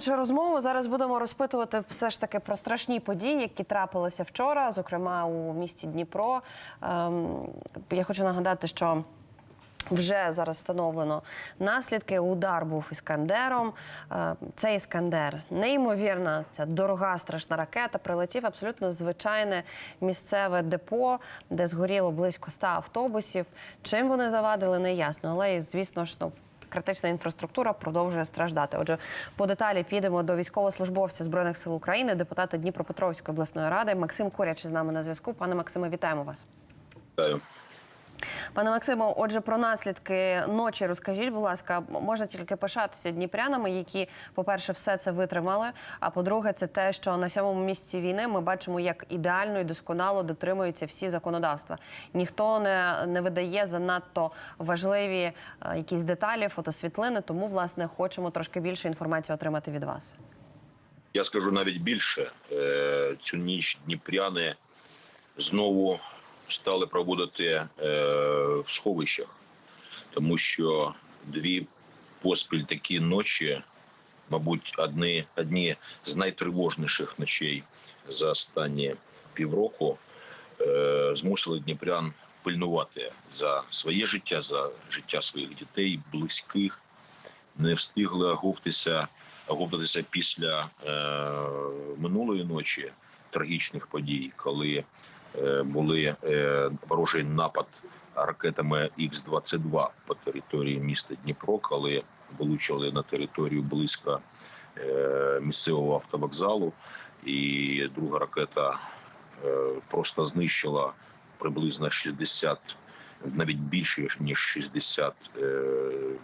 Чи розмову зараз будемо розпитувати все ж таки про страшні події, які трапилися вчора, зокрема у місті Дніпро. Ем, я хочу нагадати, що вже зараз встановлено наслідки. Удар був іскандером. Е, Цей іскандер неймовірна, ця дорога страшна ракета. Прилетів абсолютно звичайне місцеве депо, де згоріло близько 100 автобусів. Чим вони завадили, не ясно. Але звісно ж, ну, критична інфраструктура продовжує страждати. Отже, по деталі підемо до військовослужбовця збройних сил України, депутата Дніпропетровської обласної ради Максим Куряч з нами на зв'язку. Пане Максиме, вітаємо вас. Вітаю. Пане Максимо, отже, про наслідки ночі розкажіть, будь ласка, можна тільки пишатися дніпрянами, які, по-перше, все це витримали. А по-друге, це те, що на сьомому місці війни ми бачимо, як ідеально і досконало дотримуються всі законодавства. Ніхто не, не видає занадто важливі е, якісь деталі, фотосвітлини. Тому, власне, хочемо трошки більше інформації отримати від вас. Я скажу навіть більше. Е, Цю ніч дніпряни знову стали проводити е, в сховищах, тому що дві поспіль такі ночі, мабуть, одні, одні з найтривожніших ночей за останні півроку, е, змусили дніпрян пильнувати за своє життя, за життя своїх дітей, близьких. Не встигли оговтися, оговтатися після е, минулої ночі трагічних подій, коли були е, ворожий напад ракетами Х-22 по території міста Дніпро, коли влучили на територію близько е, місцевого автовокзалу, і друга ракета е, просто знищила приблизно 60 навіть більше ніж 60 е,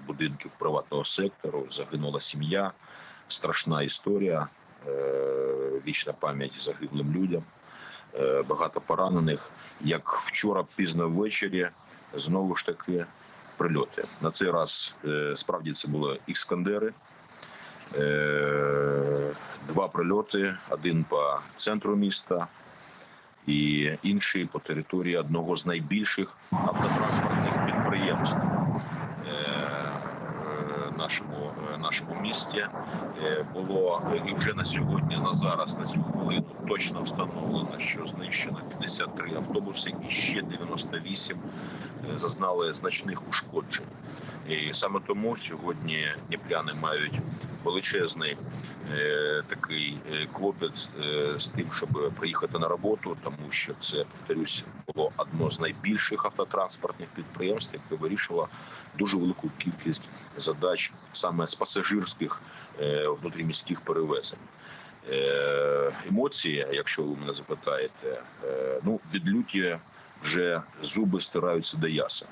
будинків приватного сектору. Загинула сім'я. Страшна історія. Е, вічна пам'ять загиблим людям. Е, багато поранених. Як вчора, пізно ввечері, знову ж таки прильоти. На цей раз е, справді це були іскандери. Е, Два прильоти: один по центру міста, і інший по території одного з найбільших автотранспортних підприємств нашому е, нашому місті. Е, Було е, і вже на сьогодні, на зараз, на цю хвилину точно встановлено, що знищено 53 автобуси і ще 98 е, зазнали значних ушкоджень. І саме тому сьогодні дніпляни мають величезний е, такий е, клопець е, з тим, щоб приїхати на роботу, тому що це повторюсь було одно з найбільших автотранспортних підприємств, яке вирішило дуже велику кількість задач саме з пасажирських е, внутріміських перевезень. Е, емоції, якщо ви мене запитаєте, е, ну від люті вже зуби стираються до ясен.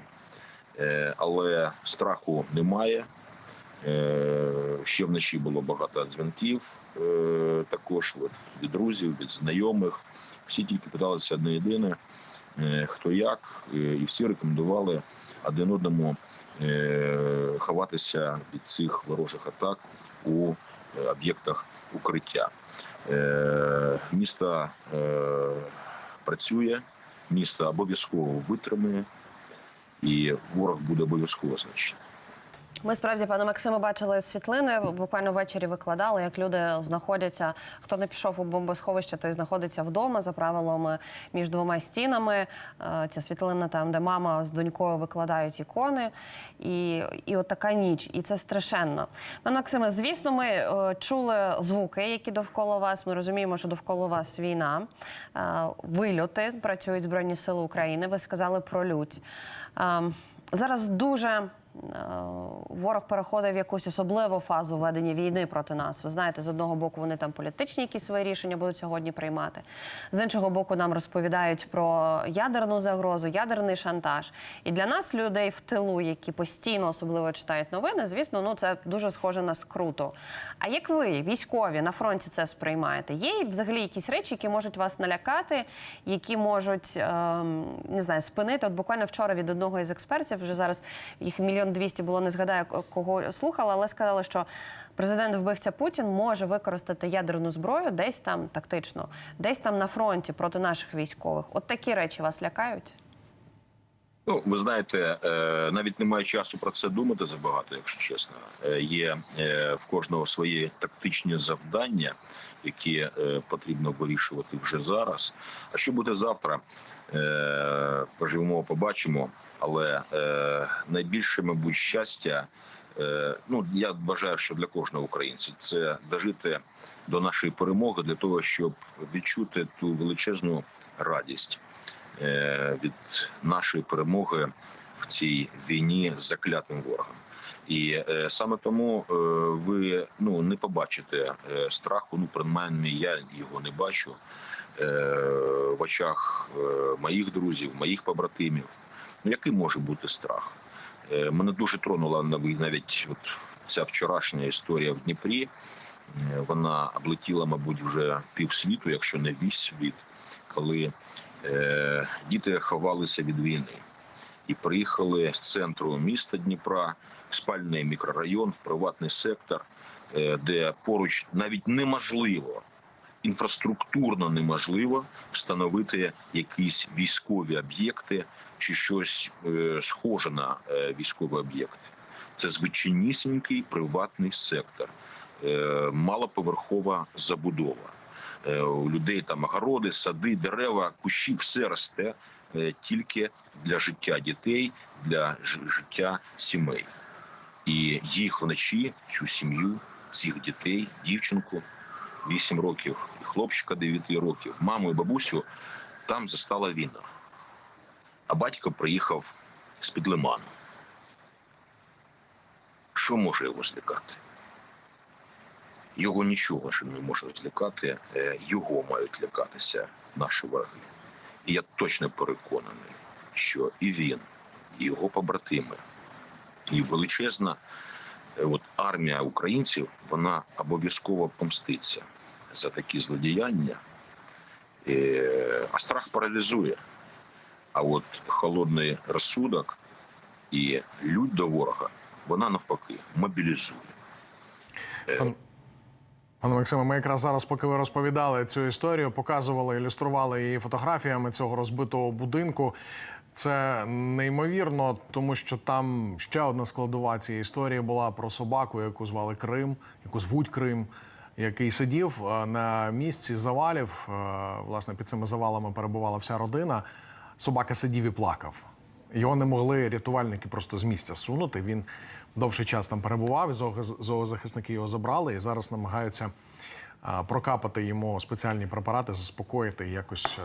Але страху немає. Е, Ще вночі було багато дзвінків, е, також от, від друзів, від знайомих. Всі тільки питалися одне єдине, е, хто як, і всі рекомендували один одному ховатися від цих ворожих атак у об'єктах укриття. Місто працює, місто обов'язково витримує, і ворог буде обов'язково знищений. Ми справді, пане Максиме, бачили світлини. Буквально ввечері викладали, як люди знаходяться. Хто не пішов у бомбосховище, той знаходиться вдома за правилами між двома стінами. Е, Ця світлина там, де мама з донькою викладають ікони, і, і от така ніч, і це страшенно. Пане Максиме, звісно, ми е, чули звуки, які довкола вас. Ми розуміємо, що довкола вас війна, Е, вильоти працюють збройні сили України. Ви сказали про лють. Е, Зараз дуже ворог переходить в якусь особливу фазу ведення війни проти нас. Ви знаєте, з одного боку вони там політичні якісь свої рішення будуть сьогодні приймати. З іншого боку, нам розповідають про ядерну загрозу, ядерний шантаж. І для нас, людей в тилу, які постійно особливо читають новини, звісно, ну це дуже схоже на скруту. А як ви, військові, на фронті це сприймаєте? Є взагалі якісь речі, які можуть вас налякати, які можуть ем, не знаю, спинити? От буквально вчора від одного із експертів, вже зараз їх мільйон двісті було, не згадаю кого слухала, але сказали, що президент вбивця Путін може використати ядерну зброю десь там тактично, десь там на фронті проти наших військових. От такі речі вас лякають? Ну, ви знаєте, е, навіть немає часу про це думати забагато, якщо чесно. Е, Є е, в кожного свої тактичні завдання, які потрібно вирішувати вже зараз. А що буде завтра? Поживемо, побачимо. Але найбільше, мабуть, щастя. Ну я вважаю, що для кожного українця це дожити до нашої перемоги для того, щоб відчути ту величезну радість від нашої перемоги в цій війні з заклятим ворогом. І е, саме тому е, ви ну не побачите е, страху. Ну принаймні я його не бачу е, в очах е, моїх друзів, моїх побратимів. Ну який може бути страх? Е, мене дуже тронула навіть от ця вчорашня історія в Дніпрі. Е, Вона облетіла, мабуть, вже півсвіту, якщо не весь світ, коли е, діти ховалися від війни і приїхали з центру міста Дніпра в спальний мікрорайон, в приватний сектор, е, де поруч навіть неможливо. Інфраструктурно неможливо встановити якісь військові об'єкти чи щось е, схоже на е, військові об'єкти. Це звичайнісінький приватний сектор, е, малоповерхова забудова. Е, у людей там огороди, сади, дерева, кущі, все росте е, тільки для життя дітей, для життя сімей. І їх вночі, цю сім'ю, цих дітей, дівчинку 8 років, і хлопчика 9 років, маму і бабусю там застала війна. А батько приїхав з-під лиману. Що може його злякати? Його нічого ж не може злякати, е, його мають лякатися наші вороги. І я точно переконаний, що і він, і його побратими, і величезна е, от, армія українців, вона обов'язково помститься за такі злодіяння. Е, А страх паралізує. А от холодний розсудок і лють до ворога, вона навпаки мобілізує. Пан- Пане Максиме, ми якраз зараз, поки ви розповідали цю історію, показували, ілюстрували її фотографіями цього розбитого будинку. Це неймовірно, тому що там ще одна складова цієї історії була про собаку, яку звали Крим, яку звуть Крим, який сидів е, на місці завалів. Е, Власне, під цими завалами перебувала вся родина. Собака сидів і плакав. Його не могли рятувальники просто з місця сунути. Він довший час там перебував. Зоозахисники його забрали і зараз намагаються прокапати йому спеціальні препарати, заспокоїти якось. е,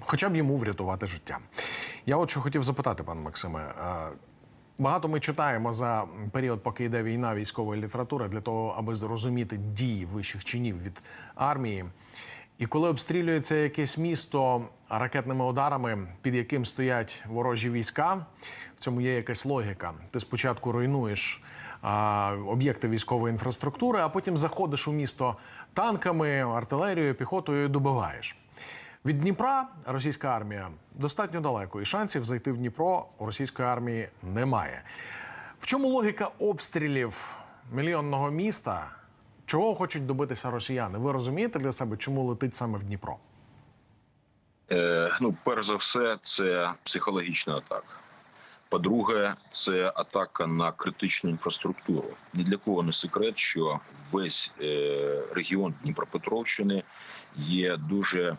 Хоча б йому врятувати життя. Я от що хотів запитати, пане Максиме. е, Багато ми читаємо за період, поки йде війна військової літератури, для того, аби зрозуміти дії вищих чинів від армії. І коли обстрілюється якесь місто ракетними ударами, під яким стоять ворожі війська, в цьому є якась логіка. Ти спочатку руйнуєш а, об'єкти військової інфраструктури, а потім заходиш у місто танками, артилерією, піхотою і добиваєш. Від Дніпра російська армія достатньо далеко, і шансів зайти в Дніпро у російської армії немає. В чому логіка обстрілів мільйонного міста? Чого хочуть добитися росіяни? Ви розумієте для себе, чому летить саме в Дніпро? Е, ну, перш за все, це психологічна атака. По-друге, це атака на критичну інфраструктуру. Ні для кого не секрет, що весь е, регіон Дніпропетровщини є дуже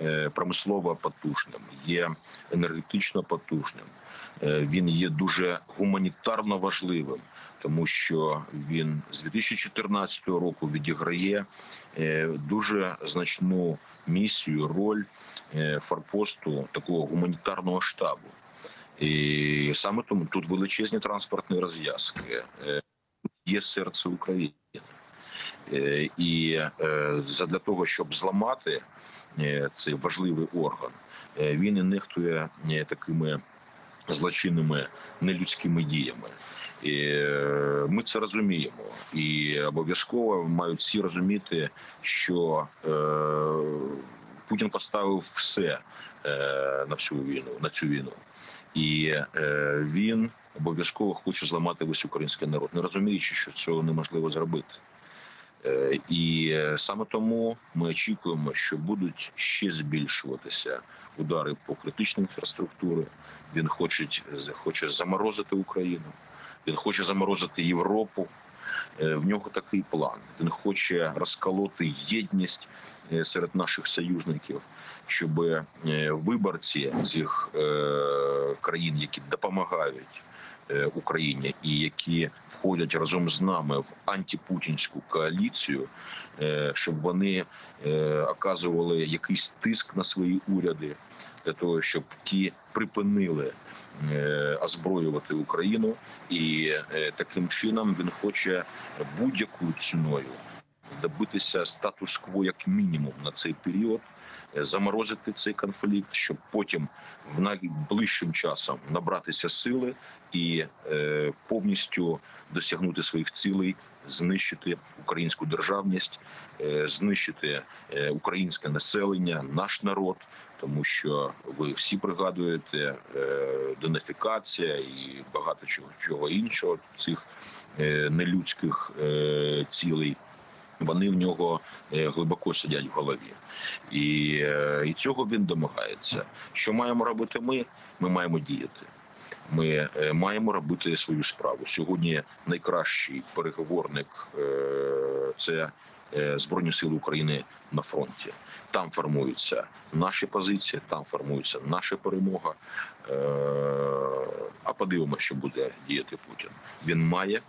е, промислово потужним, є енергетично потужним. Е, він є дуже гуманітарно важливим, тому що він з 2014 року відіграє е, дуже значну місію, роль е, форпосту такого гуманітарного штабу. І саме тому тут величезні транспортні розв'язки. Е, Є серце України. І задля того, щоб зламати цей важливий орган, він і нехтує такими злочинними нелюдськими діями. І е, ми це розуміємо, і обов'язково мають всі розуміти, що е, Путін поставив все е, на всю війну на цю війну, і е, він обов'язково хоче зламати весь український народ, не розуміючи, що цього неможливо зробити. Е, І е, саме тому ми очікуємо, що будуть ще збільшуватися удари по критичній інфраструктурі. Він хоче, хоче заморозити Україну, він хоче заморозити Європу. Е, В нього такий план. Він хоче розколоти єдність серед наших союзників, щоб виборці цих країн, які допомагають Україні і які входять разом з нами в антипутінську коаліцію, е, щоб вони е, оказували якийсь тиск на свої уряди для того, щоб ті припинили е, озброювати Україну, і е, таким чином він хоче будь-якою ціною добитися статус-кво як мінімум на цей період, е, заморозити цей конфлікт, щоб потім в найближчим часом набратися сили і е, повністю досягнути своїх цілей, знищити українську державність, е, знищити е, українське населення, наш народ. Тому що ви всі пригадуєте е, денацифікація і багато чого, чого іншого цих е, нелюдських е, цілей. Вони в нього е, глибоко сидять в голові, і, е, і цього він домагається. Що маємо робити ми? Ми маємо діяти. Ми е, маємо робити свою справу. Сьогодні найкращий переговорник це Збройні Сили України на фронті. Там формуються наші позиції, там формується наша перемога. А подивимося, що буде діяти Путін. Він має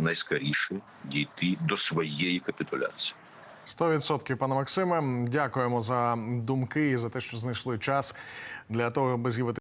найскоріше дійти до своєї капітуляції. 100% пане Максиме. Дякуємо за думки і за те, що знайшли час для того, аби з'явити.